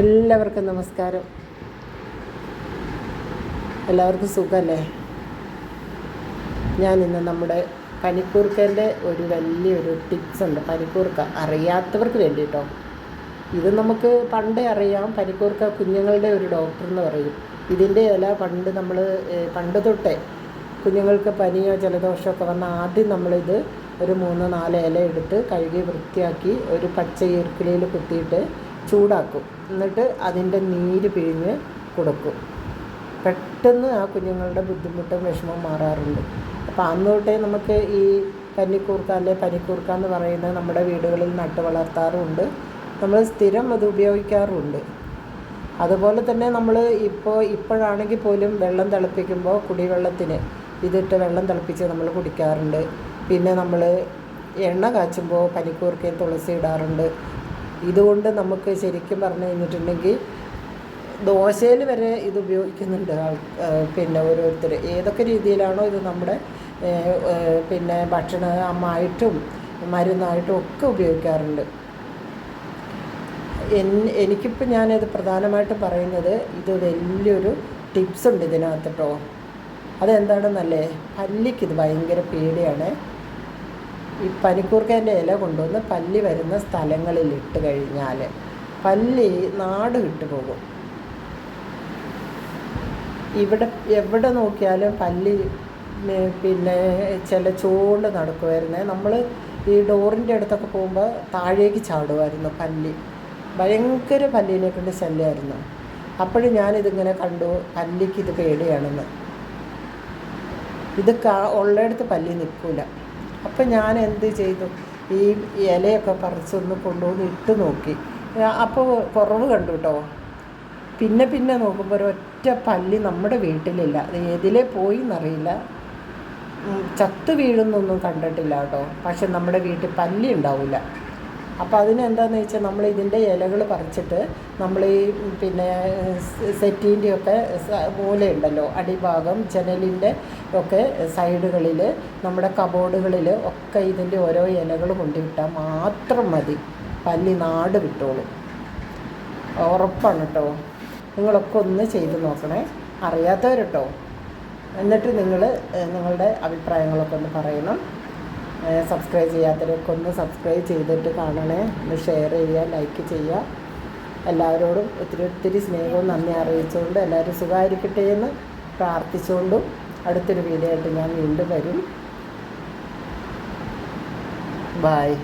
എല്ലാവർക്കും നമസ്കാരം. എല്ലാവർക്കും സുഖമല്ലേ ഞാൻ ഇന്ന് നമ്മുടെ പനിക്കൂർക്കന്റെ ഒരു വലിയൊരു ടിപ്സ് ഉണ്ട്. പനിക്കൂർക്ക അറിയാത്തവർക്ക് വേണ്ടിയിട്ടോ ഇത് നമുക്ക് പണ്ടേ അറിയാം. പനിക്കൂർക്ക കുഞ്ഞുങ്ങളുടെ ഒരു ഡോക്ടർ എന്ന് പറയും. ഇതിന്റെ ഇല പണ്ട് നമ്മൾ പണ്ട് തൊട്ടേ കുഞ്ഞുങ്ങൾക്ക് പനിയോ ജലദോഷമൊക്കെ വന്നാൽ ആദ്യം നമ്മളിത് ഒരു മൂന്ന് നാല് ഇല എടുത്ത് കഴുകി വൃത്തിയാക്കി ഒരു പച്ച ഈർക്കിലയിൽ കുത്തിയിട്ട് ചൂടാക്കും. എന്നിട്ട് അതിന്റെ നീര് പിഴിഞ്ഞ് കൊടുക്കും. പെട്ടെന്ന് ആ കുഞ്ഞുങ്ങളുടെ ബുദ്ധിമുട്ടും വിഷമവും മാറാറുണ്ട്. അപ്പോൾ അന്ന് തൊട്ടേ നമുക്ക് ഈ കന്നിക്കൂർക്ക അല്ലെ പനിക്കൂർക്ക എന്ന് പറയുന്നത് നമ്മുടെ വീടുകളിൽ നട്ടു വളർത്താറുമുണ്ട് നമ്മൾ സ്ഥിരം അത് ഉപയോഗിക്കാറുമുണ്ട് അതുപോലെ തന്നെ നമ്മൾ ഇപ്പോൾ ഇപ്പോഴാണെങ്കിൽ പോലും വെള്ളം തിളപ്പിക്കുമ്പോൾ കുടിവെള്ളത്തിന് ഇതിട്ട് വെള്ളം തിളപ്പിച്ച് നമ്മൾ കുടിക്കാറുണ്ട്. പിന്നെ നമ്മൾ എണ്ണ കാച്ചുമ്പോൾ പനിക്കൂർക്കയും തുളസി ഇടാറുണ്ട്. ഇതുകൊണ്ട് നമുക്ക് ശരിക്കും പറഞ്ഞു കഴിഞ്ഞിട്ടുണ്ടെങ്കിൽ ദോശയിൽ വരെ ഇത് ഉപയോഗിക്കുന്നുണ്ട് പിന്നെ ഓരോരുത്തർ. ഏതൊക്കെ രീതിയിലാണോ ഇത് നമ്മുടെ പിന്നെ ഭക്ഷണ പിന്നെ ഭക്ഷണമായിട്ടും മരുന്നായിട്ടും ഒക്കെ ഉപയോഗിക്കാറുണ്ട്. എനിക്കിപ്പോൾ ഞാനത് പ്രധാനമായിട്ട് പറയുന്നത് ഇത് വലിയൊരു ടിപ്സ് ഉണ്ട് ഇതിനകത്ത് കേട്ടോ അതെന്താണെന്നല്ലേ പല്ലിക്ക് ഇത് ഭയങ്കര പേടിയാണ്. ഈ പനിക്കൂർക്കേന്റെ ഇല കൊണ്ടുവന്ന് പല്ലി വരുന്ന സ്ഥലങ്ങളിൽ ഇട്ട് കഴിഞ്ഞാൽ പല്ലി നാട് വിട്ടു പോകും. ഇവിടെ എവിടെ നോക്കിയാലും പല്ലി പിന്നെ ചില ചൂണ്ട് നടക്കുമായിരുന്നേ നമ്മൾ ഈ ഡോറിന്റെ അടുത്തൊക്കെ പോകുമ്പോൾ താഴേക്ക് ചാടുമായിരുന്നു പല്ലി. ഭയങ്കര പല്ലിനെ കൊണ്ട് ശല്യമായിരുന്നു. അപ്പോഴും ഞാനിതിങ്ങനെ കണ്ടു പല്ലിക്ക് ഇത് പേടിയാണെന്ന്. ഇത് കാ ഉള്ളിടത്ത് പല്ലി നിൽക്കില്ല അപ്പം ഞാൻ എന്ത് ചെയ്തു? ഈ ഇലയൊക്കെ പറിച്ചൊന്ന് കൊണ്ടുവന്ന് ഇട്ട് നോക്കി. അപ്പോൾ കുറവ് കണ്ടു കേട്ടോ പിന്നെ പിന്നെ നോക്കുമ്പോൾ ഒരൊറ്റ പല്ലി നമ്മുടെ വീട്ടിലില്ല. അത് ഏതിലേ പോയി എന്നറിയില്ല ചത്തു വീഴുന്നൊന്നും കണ്ടിട്ടില്ല കേട്ടോ പക്ഷെ നമ്മുടെ വീട്ടിൽ പല്ലി ഉണ്ടാവില്ല അപ്പോൾ അതിനെന്താണെന്ന് വെച്ചാൽ നമ്മൾ ഇതിന്റെ ഇലകൾ പറിച്ചിട്ട് നമ്മൾ ഈ പിന്നെ സെറ്റീന്റെയൊക്കെ മൂലയുണ്ടല്ലോ അടിഭാഗം ജനലിന്റെ ഒക്കെ സൈഡുകളിൽ നമ്മുടെ കബോർഡുകളിൽ ഒക്കെ ഇതിന്റെ ഓരോ ഇലകൾ കൊണ്ടുവിട്ടാൽ മാത്രം മതി. പല്ലി നാട് വിട്ടോളും. ഉറപ്പാണ് കേട്ടോ നിങ്ങളൊക്കെ ഒന്ന് ചെയ്ത് നോക്കണേ. അറിയാത്തവർ കേട്ടോ എന്നിട്ട് നിങ്ങൾ നിങ്ങളുടെ അഭിപ്രായങ്ങളൊക്കെ ഒന്ന് പറയണം. സബ്സ്ക്രൈബ് ചെയ്യാത്തവരൊക്കെ ഒന്ന് സബ്സ്ക്രൈബ് ചെയ്തിട്ട് കാണണേ. ഒന്ന് ഷെയർ ചെയ്യുക ലൈക്ക് ചെയ്യുക. എല്ലാവരോടും ഒത്തിരി ഒത്തിരി സ്നേഹവും നന്ദി അറിയിച്ചുകൊണ്ട് എല്ലാവരും സുഖമായിരിക്കട്ടെ എന്ന് പ്രാർത്ഥിച്ചുകൊണ്ടും അടുത്തൊരു വീഡിയോ ആയിട്ട് ഞാൻ വീണ്ടും വരും. ബായ്